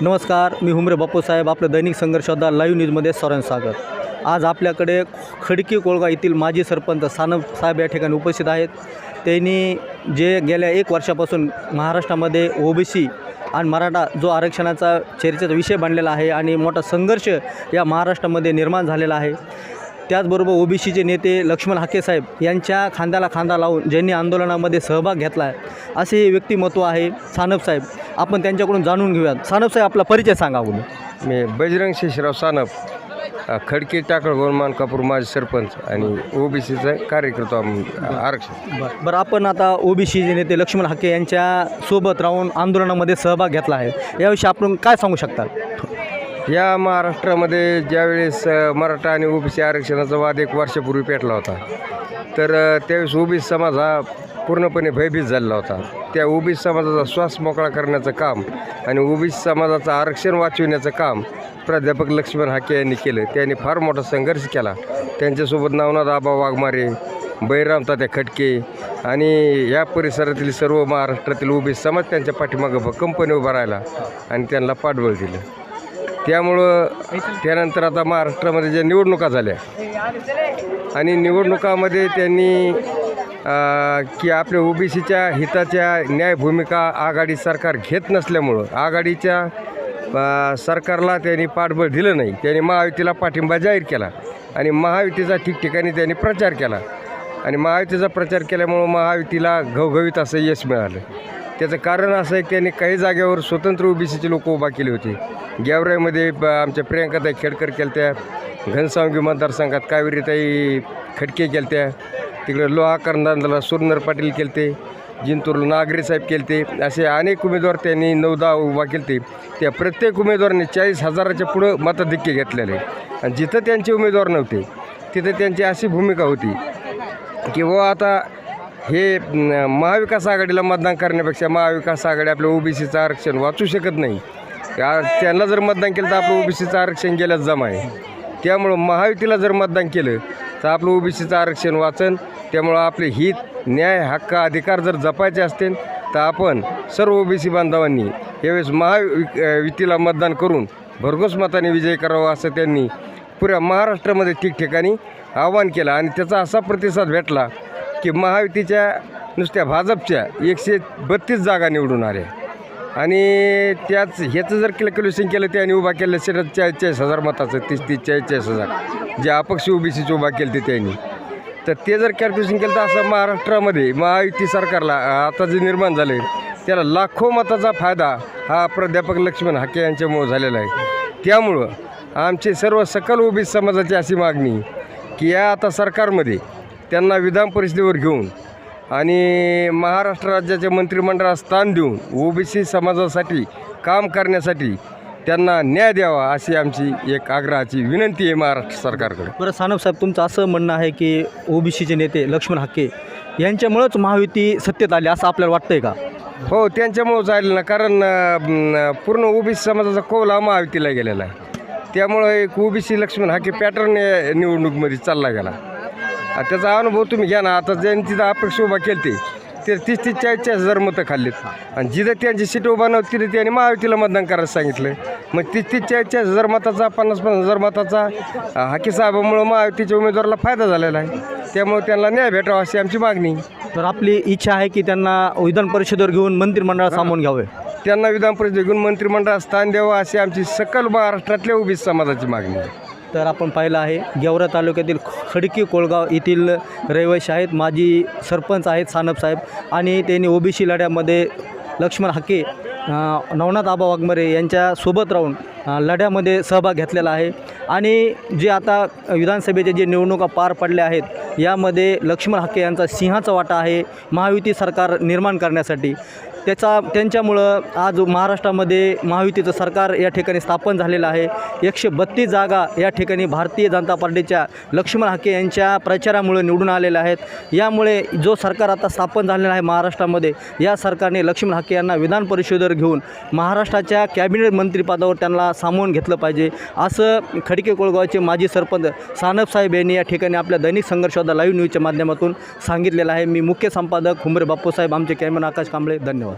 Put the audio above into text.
नमस्कार मी हुमरे बापूसाहेब आपलं दैनिक संघर्षोद्धा लाईव्ह न्यूजमध्ये सौरण स्वागत. आज आपल्याकडे खडकी कोळगा येथील माजी सरपंच सानप साहेब या ठिकाणी उपस्थित आहेत. त्यांनी जे गेल्या एक वर्षापासून महाराष्ट्रामध्ये ओबीसी आणि मराठा जो आरक्षणाचा चर्चेचा विषय बनलेला आहे आणि मोठा संघर्ष या महाराष्ट्रामध्ये निर्माण झालेला आहे. त्याचबरोबर ओबीसीचे नेते लक्ष्मण हाकेसाहेब यांच्या खांद्याला खांदा लावून ज्यांनी आंदोलनामध्ये सहभाग घेतला आहे असे हे व्यक्तिमत्व आहे सानप साहेब. आपण त्यांच्याकडून जाणून घेऊयात. सानप साहेब आपला परिचय सांगा अगोदर. मी बजरंग शेषराव सानप खडकी टाकळ गोरमान कापूर माजी सरपंच आणि ओबीसीचा कार्यकर्ता आरक्षण बरं बरं आपण आता ओबीसीचे नेते लक्ष्मण हाके यांच्या सोबत राहून आंदोलनामध्ये सहभाग घेतला आहे. याविषयी आपण काय सांगू शकता? या महाराष्ट्रामध्ये ज्यावेळेस मराठा आणि ओबीसी आरक्षणाचा वाद एक वर्षापूर्वी पेटला होता तर त्यावेळेस ओबीसी समाज हा पूर्णपणे भयभीत झालेला होता. त्या ओबीसी समाजाचा श्वास मोकळा करण्याचं काम आणि ओबीसी समाजाचं आरक्षण वाचविण्याचं काम प्राध्यापक लक्ष्मण हाके यांनी केलं. त्यांनी फार मोठा संघर्ष केला. त्यांच्यासोबत नावनाथ आबा वाघमारे बैराम तात्या खटके आणि या परिसरातील सर्व महाराष्ट्रातील ओबीसी समाज त्यांच्या पाठीमागं भक्कमपणे उभा राहिला आणि त्यांना पाठबळ दिलं. त्यामुळं त्यानंतर आता महाराष्ट्रामध्ये ज्या निवडणुका झाल्या आणि निवडणुकामध्ये त्यांनी की आपल्या ओबीसीच्या हिताच्या न्याय भूमिका आघाडी सरकार घेत नसल्यामुळं आघाडीच्या सरकारला त्यांनी पाठबळ दिलं नाही. त्यांनी महायुतीला पाठिंबा जाहीर केला आणि महायुतीचा ठिकठिकाणी त्यांनी प्रचार केला. आणि महायुतीचा प्रचार केल्यामुळं महायुतीला घवघवीत असं यश मिळालं. त्याचं कारण असं आहे की त्यांनी काही जागेवर स्वतंत्र ओबीसीचे लोक उभा केले होते. गेवराईमध्ये आमच्या प्रियंकाताई खेडकर केलत्या घनसावंगी मतदारसंघात कावेरीताई खडके केलत्या तिकडे लोहा करंदाला सुरनर पाटील केलते जिंतूरला नागरे साहेब केलते असे अनेक उमेदवार त्यांनी नऊदा उभा केलते. त्या प्रत्येक उमेदवाराने चाळीस हजाराच्या पुढं मताधिक्य घेतलेले. आणि जिथं त्यांचे उमेदवार नव्हते तिथं त्यांची अशी भूमिका होती की व आता हे महाविकास आघाडीला मतदान करण्यापेक्षा महाविकास आघाडी आपल्या ओबीसीचं आरक्षण वाचू शकत नाही. त्यांना जर मतदान केलं तर आपलं ओबीसीचं आरक्षण गेल्यास जमा आहे. त्यामुळं महायुतीला जर मतदान केलं तर आपलं ओबीसीचं आरक्षण वाचन त्यामुळं आपले हित न्याय हक्क अधिकार जर जपायचे असतील तर आपण सर्व ओबीसी बांधवांनी यावेळेस महायुतीला मतदान करून भरघोस मताने विजय करावा असं त्यांनी पुऱ्या महाराष्ट्रामध्ये ठिकठिकाणी आवाहन केलं. आणि त्याचा असा प्रतिसाद भेटला की महायुतीच्या नुसत्या भाजपच्या एकशे बत्तीस जागा निवडून आल्या. आणि त्याच ह्याचं जर कॅल्क्युलेशन केलं त्याने उभा केलं असेल चाळीस हजार मताचं तीस तीस चाळीस चाळीस हजार. जे अपक्ष ओबीसीचे उभा केलं ते त्यांनी. तर ते जर कॅल्क्युलेशन केलं तर असं महाराष्ट्रामध्ये महायुती सरकारला आता जे निर्माण झालं आहे त्याला लाखो मताचा फायदा हा प्राध्यापक लक्ष्मण हाके यांच्यामुळं झालेला आहे. त्यामुळं आमचे सर्व सकल ओबीसी समाजाची अशी मागणी की या आता सरकारमध्ये त्यांना विधान परिषदेवर घेऊन आणि महाराष्ट्र राज्याच्या मंत्रिमंडळात स्थान देऊन ओबीसी समाजासाठी काम करण्यासाठी त्यांना न्याय द्यावा अशी आमची एक आग्रहाची विनंती आहे महाराष्ट्र सरकारकडे. बरं सानप साहेब तुमचं असं म्हणणं आहे की ओबीसीचे नेते लक्ष्मण हाके यांच्यामुळंच महायुती सत्तेत आली असं आपल्याला वाटतंय का? हो त्यांच्यामुळं झालं ना कारण अं, पूर्ण ओबीसी समाजाचा कौल हा महायुतीला गेलेला आहे. त्यामुळं एक ओबीसी लक्ष्मण हा की पॅटर्न या निवडणुकीमध्ये चालला गेला. त्याचा अनुभव तुम्ही घ्या ना. आता ज्यांनी तिथं अपेक्षा उभा केली ते तीस तीस चाळीस चाळीस हजार मतं खाल्लीत. आणि जिथं त्यांची सीट उभा नव्हती तिथे त्यांनी महायुतीला मतदान करायला सांगितलं. मग तीस तीस चाळीस चाळीस हजार मताचा पन्नास पन्नास हजार मताचा हाकी साहेबामुळं महायुतीच्या उमेदवाराला फायदा झालेला आहे. त्यामुळे त्यांना न्याय भेटावा अशी आमची मागणी. तर आपली इच्छा आहे की त्यांना विधान परिषदेवर घेऊन मंत्रिमंडळात सामावून घ्यावे. त्यांना विधान परिषद घेऊन मंत्रिमंडळात स्थान द्यावं अशी आमची सकल महाराष्ट्रातल्या ओबीसी समाजाची मागणी आहे. तर आपण पाहिलं आहे गेवरा तालुक्यातील खडकी कोळगाव येथील रहिवासी आहेत. माजी सरपंच आहेत सानप साहेब आणि त्यांनी ओबीसी लढ्यामध्ये लक्ष्मण हाके नवनाथ आबा वाघमरे यांच्यासोबत राहून लढ्यामध्ये सहभाग घेतलेला आहे. आणि जे आता विधानसभेचे जे निवडणुका पार पडल्या आहेत यामध्ये लक्ष्मण हाके यांचा सिंहाचा वाटा आहे महायुती सरकार निर्माण करण्यासाठी. त्याचा त्यांच्यामुळं आज महाराष्ट्रामध्ये महायुतीचं सरकार या ठिकाणी स्थापन झालेलं आहे. एकशे बत्तीस जागा या ठिकाणी भारतीय जनता पार्टीच्या लक्ष्मण हाके यांच्या प्रचारामुळे निवडून आलेल्या आहेत. यामुळे जो सरकार आता स्थापन झालेला आहे महाराष्ट्रामध्ये या सरकारने लक्ष्मण हाके यांना विधान परिषदेवर घेऊन महाराष्ट्राच्या कॅबिनेट मंत्रिपदावर त्यांना सामावून घेतलं पाहिजे. असं खडके कोळगावचे माजी सरपंच सानपसाहेब यांनी या ठिकाणी आपल्या दैनिक संघर्षवादा लाईव्ह न्यूजच्या माध्यमातून सांगितलेलं आहे. मी मुख्य संपादक हुंबरे बापूसाहेब आमचे कॅमेरा आकाश कांबळे धन्यवाद.